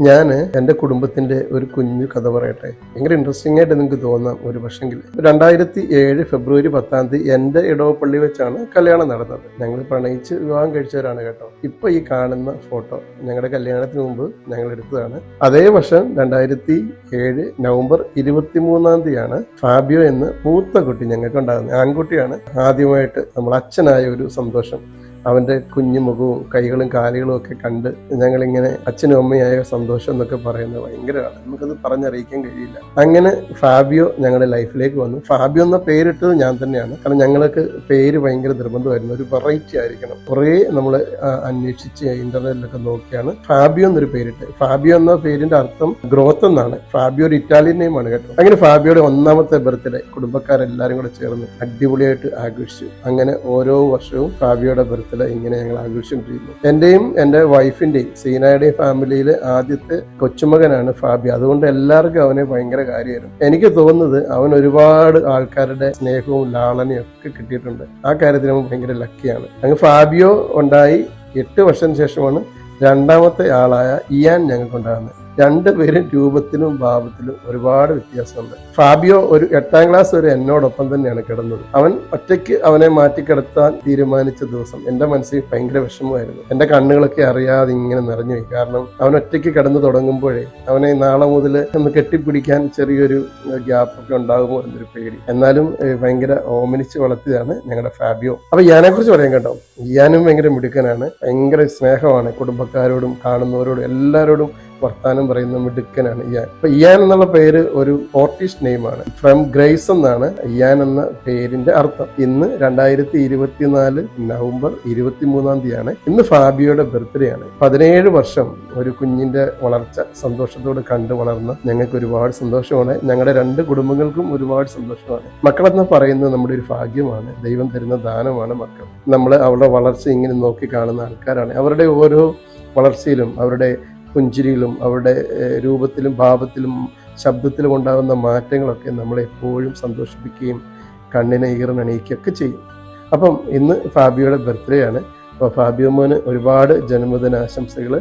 ഞാൻ എന്റെ കുടുംബത്തിന്റെ ഒരു കുഞ്ഞു കഥ പറയട്ടെ. ഭയങ്കര ഇൻട്രസ്റ്റിംഗ് ആയിട്ട് നിങ്ങൾക്ക് തോന്നാം ഒരു പക്ഷെങ്കിൽ രണ്ടായിരത്തി ഏഴ് ഫെബ്രുവരി പത്താം തീയതി എന്റെ ഇടവപ്പള്ളി വെച്ചാണ് കല്യാണം നടന്നത്. ഞങ്ങൾ പ്രണയിച്ച് വിവാഹം കഴിച്ചവരാണ് കേട്ടോ. ഇപ്പൊ ഈ കാണുന്ന ഫോട്ടോ ഞങ്ങളുടെ കല്യാണത്തിന് മുമ്പ് ഞങ്ങൾ എടുത്തതാണ്. അതേ വർഷം രണ്ടായിരത്തി ഏഴ് നവംബർ ഇരുപത്തി മൂന്നാം തീയതിയാണ് ഫാബിയോ എന്ന് മൂത്ത കുട്ടി ഞങ്ങൾക്ക് ഉണ്ടാകുന്നത് ആൺകുട്ടിയാണ് ആദ്യമായിട്ട് നമ്മൾ അച്ഛനായ ഒരു സന്തോഷം. അവന്റെ കുഞ്ഞു മുഖവും കൈകളും കാലുകളും ഒക്കെ കണ്ട് ഞങ്ങളിങ്ങനെ അച്ഛനും അമ്മയായ സന്തോഷം എന്നൊക്കെ പറയുന്നത് ഭയങ്കരമാണ്. നമുക്കത് പറഞ്ഞറിയിക്കാൻ കഴിയില്ല. അങ്ങനെ ഫാബിയോ ഞങ്ങളുടെ ലൈഫിലേക്ക് വന്നു. ഫാബിയോ എന്ന പേരിട്ടത് ഞാൻ തന്നെയാണ്. കാരണം ഞങ്ങൾക്ക് പേര് ഭയങ്കര നിർബന്ധമായിരുന്നു. ഒരു വെറൈറ്റി ആയിരിക്കണം. കുറേ നമ്മൾ അന്വേഷിച്ച് ഇന്റർനെറ്റിലൊക്കെ നോക്കിയാണ് ഫാബിയോ എന്നൊരു പേരിട്ട്. ഫാബിയോ എന്ന പേരിന്റെ അർത്ഥം ഗ്രോത്ത് എന്നാണ്. ഫാബിയോ ഒരു ഇറ്റാലിയൻ നെയിമാണ് കേട്ടോ. അങ്ങനെ ഫാബിയോയുടെ ഒന്നാമത്തെ ബർത്ത്ഡേ കുടുംബക്കാരെല്ലാരും കൂടെ ചേർന്ന് അടിപൊളിയായിട്ട് ആഘോഷിച്ചു. അങ്ങനെ ഓരോ വർഷവും ഫാബിയോയുടെ ബർത്ത്ഡേ ഇങ്ങനെ ഞങ്ങൾ ആഘോഷിച്ചുകൊണ്ടിരുന്നു എന്റെയും എന്റെ വൈഫിന്റെയും സീനയുടെയും ഫാമിലിയിൽ ആദ്യത്തെ കൊച്ചുമകനാണ് ഫാബി. അതുകൊണ്ട് എല്ലാവർക്കും അവനെ ഭയങ്കര കാര്യമായിരുന്നു. എനിക്ക് തോന്നുന്നത് അവൻ ഒരുപാട് ആൾക്കാരുടെ സ്നേഹവും ലാളനയും ഒക്കെ കിട്ടിയിട്ടുണ്ട്. ആ കാര്യത്തിൽ അവൻ ഭയങ്കര ലക്കിയാണ് അങ്ങ് ഫാബിയോ ഉണ്ടായി എട്ട് വർഷത്തിന് ശേഷമാണ് രണ്ടാമത്തെ ആളായ ഇയാൻ ഞങ്ങൾക്കുണ്ടാകുന്നത്. രണ്ടുപേരും രൂപത്തിലും ഭാവത്തിലും ഒരുപാട് വ്യത്യാസമുണ്ട്. ഫാബിയോ ഒരു എട്ടാം ക്ലാസ് വരെ എന്നോടൊപ്പം തന്നെയാണ് കിടന്നത്. അവൻ ഒറ്റയ്ക്ക് അവനെ മാറ്റിക്കിടത്താൻ തീരുമാനിച്ച ദിവസം എന്റെ മനസ്സിൽ ഭയങ്കര വിഷമമായിരുന്നു. എന്റെ കണ്ണുകളൊക്കെ അറിയാതെ ഇങ്ങനെ നിറഞ്ഞുപോയി. കാരണം അവൻ ഒറ്റയ്ക്ക് കിടന്നു തുടങ്ങുമ്പോഴേ അവനെ നാളെ മുതൽ ഒന്ന് കെട്ടിപ്പിടിക്കാൻ ചെറിയൊരു ഗ്യാപ്പ് ഒക്കെ ഉണ്ടാകുമോ എന്നൊരു പേടി. എന്നാലും ഭയങ്കര ഓമനിച്ച് വളർത്തിയതാണ് ഞങ്ങളുടെ ഫാബിയോ. അപ്പൊ ഇയാനെ കുറിച്ച് പറയാൻ കേട്ടോ. ഇയാനും ഭയങ്കര മിടുക്കനാണ്. ഭയങ്കര സ്നേഹമാണ്. കുടുംബക്കാരോടും കാണുന്നവരോടും എല്ലാവരോടും വർത്താനം പറയുന്ന മിടുക്കനാണ് ഇയാൻ. അപ്പൊ ഇയാൻ എന്നുള്ള പേര് ഒരു ഓർട്ടിസ്റ്റ് നെയിമാണ്. ഫ്രം ഗ്രേസ് എന്നാണ് ഇയാൻ എന്ന പേരിന്റെ അർത്ഥം. ഇന്ന് രണ്ടായിരത്തി ഇരുപത്തിനാല് നവംബർ ഇരുപത്തി മൂന്നാം തീയതിയാണ്. ഇന്ന് ഫാബിയോയുടെ ബർത്ത്ഡേ ആണ്. പതിനേഴ് വർഷം ഒരു കുഞ്ഞിന്റെ വളർച്ച സന്തോഷത്തോട് കണ്ടു വളർന്ന ഞങ്ങൾക്ക് ഒരുപാട് സന്തോഷമാണ്. ഞങ്ങളുടെ രണ്ട് കുടുംബങ്ങൾക്കും ഒരുപാട് സന്തോഷമാണ്. മക്കളെന്ന് പറയുന്നത് നമ്മുടെ ഒരു ഭാഗ്യമാണ്. ദൈവം തരുന്ന ദാനമാണ് മക്കൾ. നമ്മൾ അവരുടെ വളർച്ച ഇങ്ങനെ നോക്കി കാണുന്ന ആൾക്കാരാണ്. അവരുടെ ഓരോ വളർച്ചയിലും അവരുടെ പുഞ്ചിരിയിലും അവരുടെ രൂപത്തിലും ഭാവത്തിലും ശബ്ദത്തിലും ഉണ്ടാകുന്ന മാറ്റങ്ങളൊക്കെ നമ്മളെ എപ്പോഴും സന്തോഷിപ്പിക്കുകയും കണ്ണിനെ ഈറിനണിയിക്കുകയൊക്കെ ചെയ്യും. അപ്പം ഇന്ന് ഫാബിയോയുടെ ബർത്ത്ഡേ ആണ്. അപ്പോൾ ഫാബിയോ മോന് ഒരുപാട് ജന്മദിനാശംസകൾ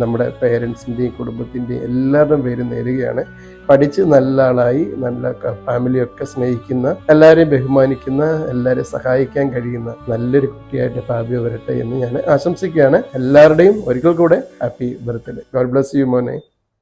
നമ്മുടെ പേരൻസിന്റെയും കുടുംബത്തിന്റെയും എല്ലാവരുടെയും പേര് നേരുകയാണ്. പഠിച്ച് നല്ല ആളായി നല്ല ഫാമിലിയൊക്കെ സ്നേഹിക്കുന്ന എല്ലാവരെയും ബഹുമാനിക്കുന്ന എല്ലാവരെയും സഹായിക്കാൻ കഴിയുന്ന നല്ലൊരു കുട്ടിയായിട്ട് ഫാബിയോ വരട്ടെ എന്ന് ഞാൻ ആശംസിക്കുകയാണ്. എല്ലാവരുടെയും ഒരിക്കൽ കൂടെ happy birthday god bless you മോനെ.